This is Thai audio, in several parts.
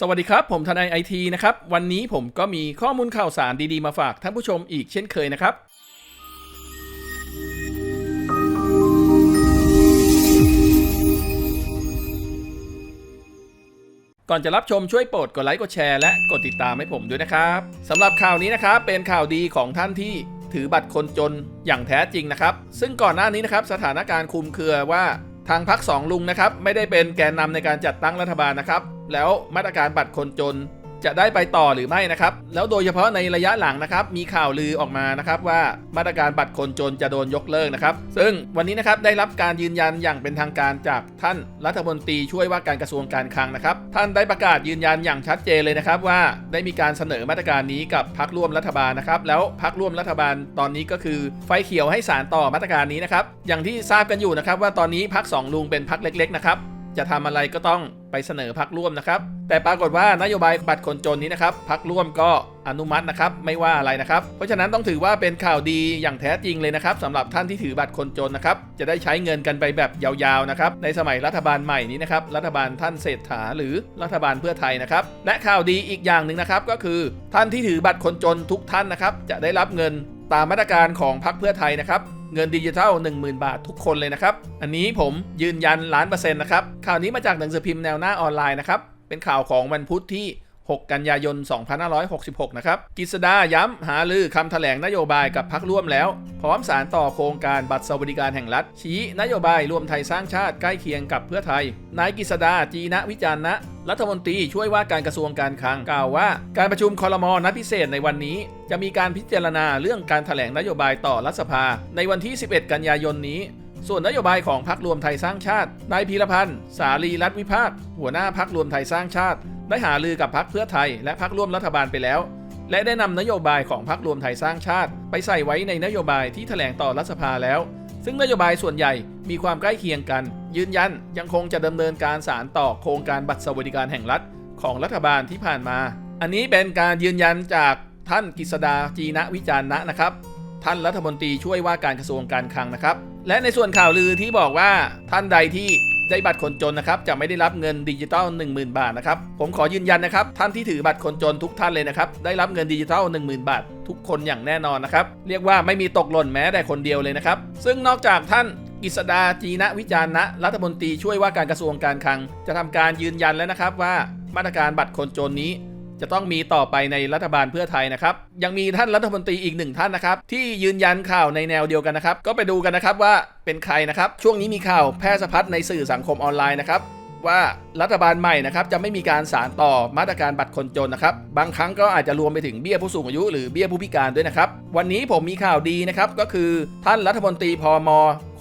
สวัสดีครับ ผมทนายไอทีนะครับ วันนี้ผมก็มีข้อมูลข่าวสารดีๆ มาฝากท่านผู้ชมอีกเช่นเคยนะครับ ก่อนจะรับชมช่วยโปรดกดไลค์กดแชร์และกดติดตามให้ผมด้วยนะครับสำหรับข่าวนี้นะครับเป็นข่าวดีของท่านที่ถือบัตรคนจนอย่างแท้จริงนะครับ ซึ่งก่อนหน้านี้นะครับสถานการณ์คุมเครือว่า ทางพักสองลุงนะครับไม่ได้เป็นแกนนำในการจัดตั้งรัฐบาลนะครับ แล้วมาตรการบัตรคนจน จะได้ไปต่อหรือไม่นะครับ แล้วโดยเฉพาะในระยะหลังนะครับ มีข่าวลือออกมานะครับว่ามาตรการบัตรคนจนจะโดนยกเลิกนะครับ ซึ่งวันนี้นะครับได้รับการยืนยันอย่างเป็นทางการจากท่านรัฐมนตรีช่วยว่าการกระทรวงการคลังนะครับ ท่านได้ประกาศยืนยันอย่างชัดเจนเลยนะครับว่าได้มีการเสนอมาตรการนี้กับพักร่วมรัฐบาลนะครับ แล้วพักร่วมรัฐบาลตอนนี้ก็คือไฟเขียวให้สารต่อมาตรการนี้นะครับ อย่างที่ทราบกันอยู่นะครับว่าตอนนี้พักสองลุงเป็นพักเล็กๆนะครับจะทำอะไรก็ต้อง ไปเสนอพักร่วมนะครับ แต่ปรากฏว่านโยบายบัตรคนจนนี้นะครับพักร่วมก็อนุมัตินะครับไม่ว่าอะไรนะครับ เพราะฉะนั้นต้องถือว่าเป็นข่าวดีอย่างแท้จริงเลยนะครับสำหรับท่านที่ถือบัตรคนจนนะครับจะได้ใช้เงินกันไปแบบยาวๆนะครับในสมัยรัฐบาลใหม่นี้นะครับรัฐบาลท่านเศรษฐาหรือรัฐบาลเพื่อไทยนะครับและข่าวดีอีกอย่างหนึ่งนะครับก็คือท่านที่ถือบัตรคนจนทุกท่านนะครับจะได้รับเงิน ตามมาตรการของพรรคเพื่อไทยนะครับ เงินดิจิทัล 10,000 บาททุกคนเลยนะครับ อันนี้ผมยืนยันล้านเปอร์เซ็นต์นะครับข่าวนี้มาจากหนังสือพิมพ์แนวหน้าออนไลน์นะครับเป็นข่าวของวันพุธที่ 6 กันยายน 2566 นะครับกิษดาย้ำหาลือคำแถลงนโยบายกับพักร่วมแล้ว พร้อมสารต่อโครงการบัตรสวัสดิการแห่งรัฐ ชี้นโยบายรวมไทยสร้างชาติใกล้เคียงกับเพื่อไทย นายกิษดาจีนะวิจารณ์นะรัฐมนตรีช่วยว่าการกระทรวงการคลังกล่าวว่า การประชุมคอรมอนัดพิเศษในวันนี้ จะมีการพิจารณาเรื่องการแถลงนโยบายต่อรัฐสภา ในวันที่ 11 กันยายนนี้ส่วนนโยบายของพรรครวมไทยสร้างชาติ นายพีรพันธ์ สาลีรัฐวิภาค หัวหน้าพรรครวมไทยสร้างชาติ ได้หาลือกับพรรคเพื่อไทย และพรรคร่วมรัฐบาลไปแล้ว และได้นำนโยบายของพรรครวมไทยสร้างชาติ ไปใส่ไว้ในนโยบายที่แถลงต่อรัฐสภาแล้ว ซึ่งนโยบายส่วนใหญ่มีความใกล้เคียงกัน ยืนยันยังคงจะดำเนินการสารต่อโครงการบัตรสวัสดิการแห่งรัฐของรัฐบาลที่ผ่านมา อันนี้เป็นการยืนยันจากท่านกฤษดาจีนะวิจารณ์นะนะครับ ท่านรัฐมนตรีช่วยว่าการกระทรวงการคลังนะครับ และในส่วนข่าวลือที่บอกว่าท่านใดที่ ได้บัตรคนจนนะครับจะไม่ได้รับเงินดิจิตอล10,000 บาทนะครับผมขอยืนยันนะครับท่านที่ถือบัตรคนจนทุกท่านเลยนะครับได้รับเงินดิจิตอล10,000 บาท ทุกคนอย่างแน่นอนนะครับเรียกว่าไม่มีตกหล่นแม้แต่คนเดียวเลยนะครับซึ่งนอกจากท่านกฤษดาจีนะวิจารณะรัฐมนตรีช่วยว่าการกระทรวงการคลัง จะทำการยืนยันแล้วนะครับว่ามาตรการบัตรคนจนนี้ จะต้องมีต่อไปในรัฐบาลเพื่อไทยนะครับ ยังมีท่านรัฐมนตรีอีกหนึ่งท่านนะครับ ที่ยืนยันข่าวในแนวเดียวกันนะครับ ก็ไปดูกันนะครับว่าเป็นใครนะครับ ช่วงนี้มีข่าวแพร่สะพัดในสื่อสังคมออนไลน์นะครับว่ารัฐบาลใหม่นะครับจะไม่มีการสารต่อมาตรการบัตรคนจนนะครับ บางครั้งก็อาจจะรวมไปถึงเบี้ยผู้สูงอายุหรือเบี้ยผู้พิการด้วยนะครับ วันนี้ผมมีข่าวดีนะครับก็คือท่านรัฐมนตรีพม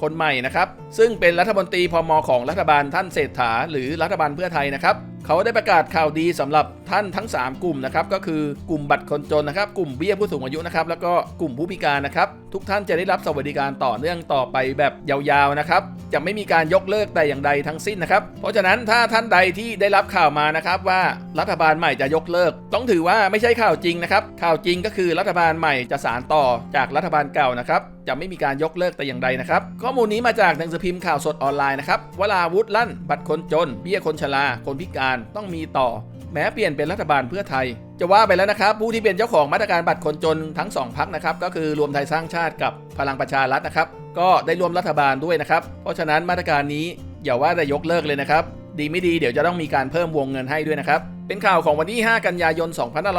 คนใหม่นะครับ ซึ่งเป็นรัฐมนตรีพมของรัฐบาลท่านเศรษฐาหรือรัฐบาลเพื่อไทยนะครับ เขาได้ประกาศข่าวดีสำหรับท่านทั้ง 3 กลุ่มนะครับก็คือกลุ่มบัตรคนจนนะครับ กลุ่มเบี้ยผู้สูงอายุนะครับแล้วก็กลุ่มผู้พิการนะครับทุกท่านจะได้รับสวัสดิการต่อเนื่องต่อไปแบบยาวๆนะครับจะไม่มีการยกเลิกแต่อย่างใดทั้งสิ้นนะครับเพราะฉะนั้นถ้าท่านใดที่ได้รับข่าวมานะครับว่ารัฐบาลใหม่จะยกเลิก ต้องถือว่าไม่ใช่ข่าวจริงนะครับข่าวจริงก็คือรัฐบาลใหม่จะสารต่อจากรัฐบาลเก่านะครับจะไม่มีการยกเลิกแต่อย่างใดนะครับ ข้อมูลนี้มาจากหนังสือพิมพ์ข่าวสดออนไลน์นะครับวลาวุฒิลั่น บัตรคนจน เบี้ยคนชราคนพิการต้องมีต่อ แม้เปลี่ยนเป็นรัฐบาลเพื่อไทย จะว่าไปแล้วนะครับ ผู้ที่เป็นเจ้าของมาตรการบัตรคนจนทั้ง 2พักนะครับก็คือรวมไทยสร้างชาติกับพลังประชารัฐนะครับ ก็ได้ร่วมรัฐบาลด้วยนะครับ เพราะฉะนั้นมาตรการนี้อย่าว่าแต่ยกเลิกเลยนะครับ ดีไม่ดีเดี๋ยวจะต้องมีการเพิ่มวงเงินให้ด้วยนะครับ เป็นข่าวของวันที่ 5 กันยายน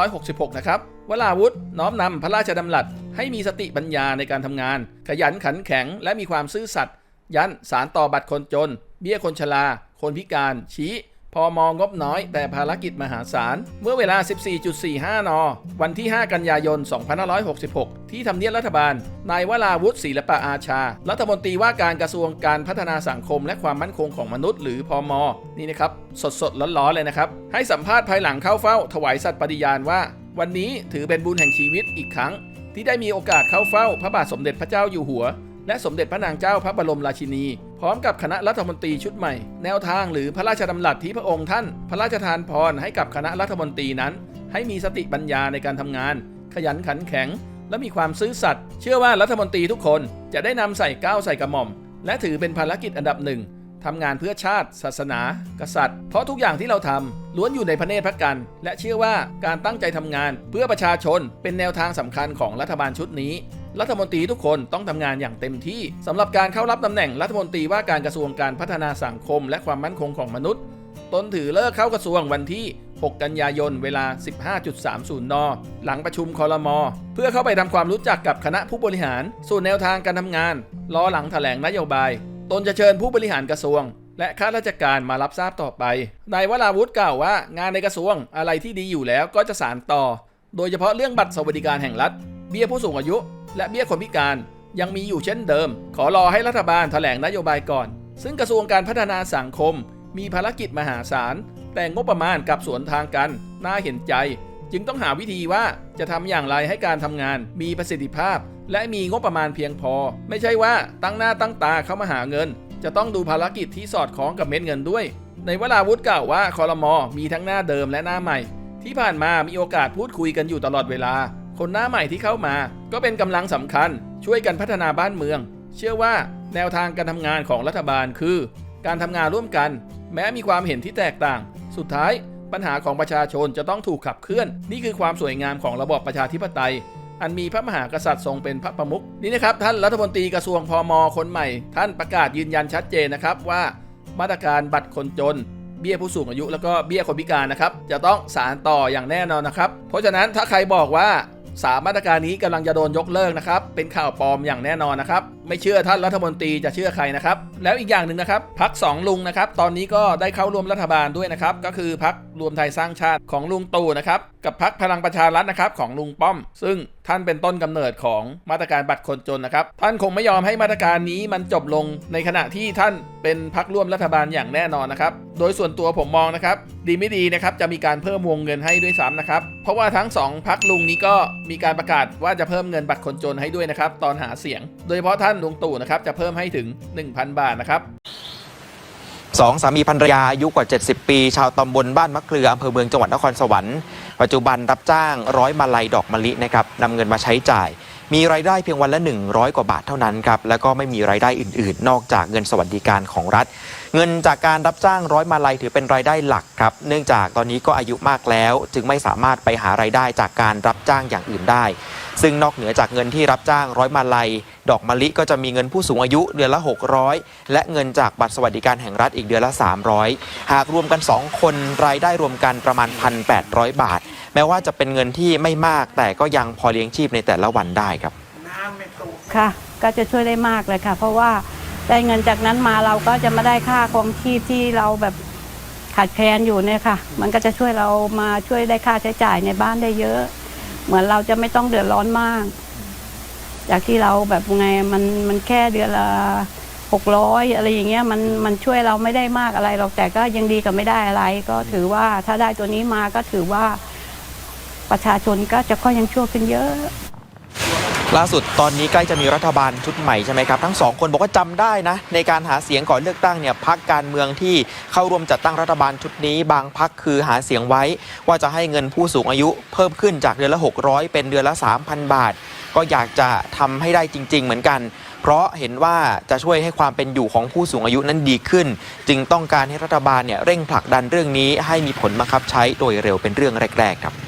2566 นะครับวลาวุฒิน้อมนำพระราชดำรัส ให้มีสติปัญญาในการทำงาน ขยันขันแข็งและมีความซื่อสัตย์ยันสารต่อบัตรคนจน เบี้ยคนชรา คนพิการ ชี้ พอมองบน้อยแต่ภารกิจมหาศาล เมื่อเวลา 14.45 น วันที่ 5 กันยายน 2566 ที่ทำเนียบรัฐบาล นายวราวุฒิศิลปะอาชา รัฐมนตรีว่าการกระทรวงการพัฒนาสังคมและความมั่นคงของมนุษย์หรือพอมนี่นะครับ สดสดร้อนๆเลยนะครับ ให้สัมภาษณ์ภายหลังเข้าเฝ้า ถวายสัตย์ปฏิญาณว่า วันนี้ถือเป็นบุญแห่งชีวิตอีกครั้ง ที่ได้มีโอกาสเข้าเฝ้า พระบาทสมเด็จพระเจ้าอยู่หัว และสมเด็จพระนางเจ้าพระบรมราชินี พร้อมกับคณะรัฐมนตรีชุดใหม่ แนวทางหรือพระราชดำรัสที่พระองค์ท่าน พระราชทานพรให้กับคณะรัฐมนตรีนั้น ให้มีสติปัญญาในการทำงาน ขยันขันแข็ง และมีความซื่อสัตย์เชื่อว่ารัฐมนตรีทุกคนจะได้นำใส่ก้าวใส่กระหม่อม และถือเป็นภารกิจอันดับหนึ่ง ทำงานเพื่อชาติ ศาสนา กษัตริย์ เพราะทุกอย่างที่เราทำล้วนอยู่ในพระเนตรพระกัน และเชื่อว่าการตั้งใจทำงานเพื่อประชาชนเป็นแนวทางสำคัญของรัฐบาลชุดนี้ รัฐมนตรีทุกคนต้องทำงานอย่างเต็มที่สำหรับการเข้ารับตำแหน่งรัฐมนตรีว่าการกระทรวงการพัฒนาสังคม และความมั่นคงของมนุษย์ ตนถือเลิกเข้ากระทรวงวันที่ 6 กันยายน เวลา 15.30 น หลังประชุมคอรมอเพื่อเข้าไปทำความรู้จักกับคณะผู้บริหาร สู่แนวทางการทำงาน รอหลังแถลงนโยบาย ตนจะเชิญผู้บริหารกระทรวง และข้าราชการมารับทราบต่อไป นายวราวุฒิกล่าวว่างานในกระทรวงอะไรที่ดีอยู่แล้วก็จะสานต่อ โดยเฉพาะเรื่องบัตรสวัสดิการแห่งรัฐ เบี้ยผู้สูงอายุ และเบี้ยคนพิการยังมีอยู่เช่นเดิม ขอรอให้รัฐบาลแถลงนโยบายก่อน ซึ่งกระทรวงการพัฒนาสังคม มีภารกิจมหาศาล แต่งบประมาณกับสวนทางกัน น่าเห็นใจ จึงต้องหาวิธีว่าจะทำอย่างไรให้การทำงานมีประสิทธิภาพ และมีงบประมาณเพียงพอ ไม่ใช่ว่าตั้งหน้าตั้งตาเข้ามาหาเงิน จะต้องดูภารกิจที่สอดคล้องกับเม็ดเงินด้วย ในเวราวุฒิกล่าวว่าคอรมอมีทั้งหน้าเดิมและหน้าใหม่ ที่ผ่านมามีโอกาสพูดคุยกันอยู่ตลอดเวลา คนหน้าใหม่ที่เข้ามา ก็เป็นกำลังสำคัญ ช่วยกันพัฒนาบ้านเมือง เชื่อว่าแนวทางการทำงานของรัฐบาลคือ การทำงานร่วมกัน แม้มีความเห็นที่แตกต่าง สุดท้าย ปัญหาของประชาชนจะต้องถูกขับเคลื่อน นี่คือความสวยงามของระบอบประชาธิปไตย อันมีพระมหากษัตริย์ทรงเป็นพระประมุขนี่นะครับท่านรัฐมนตรีกระทรวงพมคนใหม่ ท่านประกาศยืนยันชัดเจนนะครับว่ามาตรการบัตรคนจน เบี้ยผู้สูงอายุแล้วก็เบี้ยคนพิการนะครับจะต้องสารต่ออย่างแน่นอนนะครับเพราะฉะนั้นถ้าใครบอกว่าสามมาตรการนี้กำลังจะโดนยกเลิกนะครับเป็นข่าวปลอมอย่างแน่นอนนะครับ ไม่เชื่อท่านรัฐมนตรีจะเชื่อใครนะครับ แล้วอีกอย่างหนึ่งนะครับพักสองลุงนะครับ ตอนนี้ก็ได้เข้าร่วมรัฐบาลด้วยนะครับ ก็คือพักรวมไทยสร้างชาติของลุงตู่นะครับ กับพักพลังประชารัฐนะครับของลุงป้อม ซึ่งท่านเป็นต้นกำเนิดของมาตรการบัตรคนจนนะครับ ท่านคงไม่ยอมให้มาตรการนี้มันจบลงในขณะที่ท่านเป็นพักร่วมรัฐบาลอย่างแน่นอนนะครับ โดยส่วนตัวผมมองนะครับ ดีไม่ดีนะครับจะมีการเพิ่มวงเงินให้ด้วยซ้ำนะครับ เพราะว่าทั้งสองพักลุงนี้ก็มีการประกาศว่าจะเพิ่มเงินบัตรคนจนให้ด้วยนะครับ ตอนหาเสียง โดยเฉพาะท่านลุงตู่นะครับจะเพิ่มให้ถึง 1,000 บาทนะครับสองสามีภรรยาอายุกว่า 70 ปี ชาวตำบลบ้านมะเกลืออำเภอเมืองจังหวัดนครสวรรค์ปัจจุบันรับจ้างร้อยมาลัยดอกมะลินะครับนำเงินมาใช้จ่าย มีรายได้เพียงวันละ 100 กว่าบาทเท่านั้นครับแล้วก็ไม่มีรายได้อื่นๆ นอกจากเงินสวัสดิการของรัฐ เงินจากการรับจ้างร้อยมาลัยถือเป็นรายได้หลักครับ เนื่องจากตอนนี้ก็อายุมากแล้ว จึงไม่สามารถไปหารายได้จากการรับจ้างอย่างอื่นได้ ซึ่งนอกเหนือจากเงินที่รับจ้างร้อยมาลัย ดอกมะลิก็จะมีเงินผู้สูงอายุเดือนละ 600 และเงินจากบัตรสวัสดิการแห่งรัฐอีกเดือนละ 300 หากรวมกัน 2 คนรายได้รวมกันประมาณ 1,800 บาท แม้ว่าจะเป็นเงินที่ไม่มากแต่ก็ยังพอเลี้ยงชีพในแต่ละวันได้ครับ ค่ะ ก็จะช่วยได้มากเลยค่ะ เพราะว่าได้เงินจากนั้นมาเราก็จะมาได้ค่าครองชีพที่เราแบบขาดแคลนอยู่เนี่ยค่ะ มันก็จะช่วยเรามาช่วยได้ค่าใช้จ่ายในบ้านได้เยอะ เหมือนเราจะไม่ต้องเดือดร้อนมาก จากที่เราแบบไงมันมันแค่เดือนละหกร้อยอะไรอย่างเงี้ยมันมันช่วยเราไม่ได้มากอะไรหรอกแต่ก็ยังดีกับไม่ได้อะไร ก็ถือว่าถ้าได้ตัวนี้มาก็ถือว่าประชาชนก็จะค่อยยังชั่วขึ้นเยอะ ล่าสุดตอนนี้ใกล้จะมีรัฐบาลชุดใหม่ใช่ไหมครับทั้งสองคนบอกว่าจำได้นะ ในการหาเสียงก่อนเลือกตั้งเนี่ยพักการเมืองที่เข้าร่วมจัดตั้งรัฐบาลชุดนี้ บางพักคือหาเสียงไว้ ว่าจะให้เงินผู้สูงอายุเพิ่มขึ้นจากเดือนละ 600 เป็นเดือนละ 3,000 บาท ก็อยากจะทำให้ได้จริง ๆ เหมือนกัน เพราะเห็นว่าจะช่วยให้ความเป็นอยู่ของผู้สูงอายุนั้นดีขึ้น จึงต้องการให้รัฐบาลเนี่ยเร่งผลักดันเรื่องนี้ให้มีผลบังคับใช้โดยเร็วเป็นเรื่องแรกๆครับ